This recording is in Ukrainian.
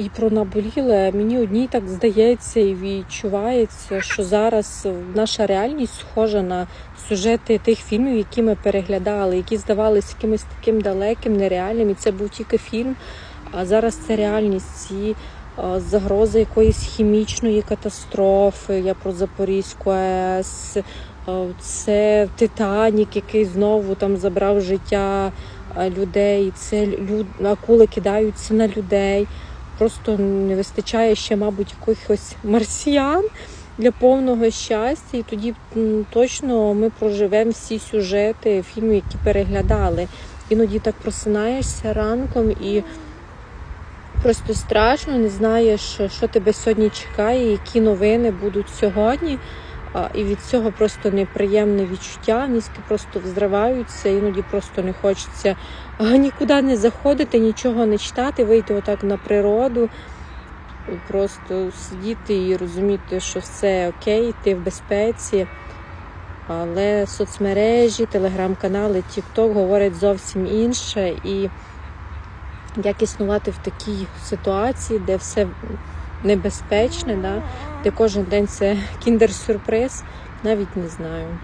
і про наболіле. Мені одній так здається і відчувається, що зараз наша реальність схожа на сюжети тих фільмів, які ми переглядали, які здавалися якимось таким далеким, нереальним. І це був тільки фільм. А зараз це реальність. Ці е, загрози якоїсь хімічної катастрофи. Я про Запорізьку АЕС. Е, Це Титанік, який знову там забрав життя е, людей. Це люд... акули кидаються на людей. Просто не вистачає ще, мабуть, якихось марсіян для повного щастя. І тоді точно ми проживемо всі сюжети фільмів, які переглядали. Іноді так просинаєшся ранком і просто страшно, не знаєш, що тебе сьогодні чекає, які новини будуть сьогодні. І від цього просто неприємне відчуття, мізки просто взриваються, іноді просто не хочеться нікуди не заходити, нічого не читати, вийти отак на природу, просто сидіти і розуміти, що все окей, ти в безпеці. Але соцмережі, телеграм-канали, TikTok говорять зовсім інше. І як існувати в такій ситуації, де все небезпечне, да? де кожен день це кіндер-сюрприз, навіть не знаю.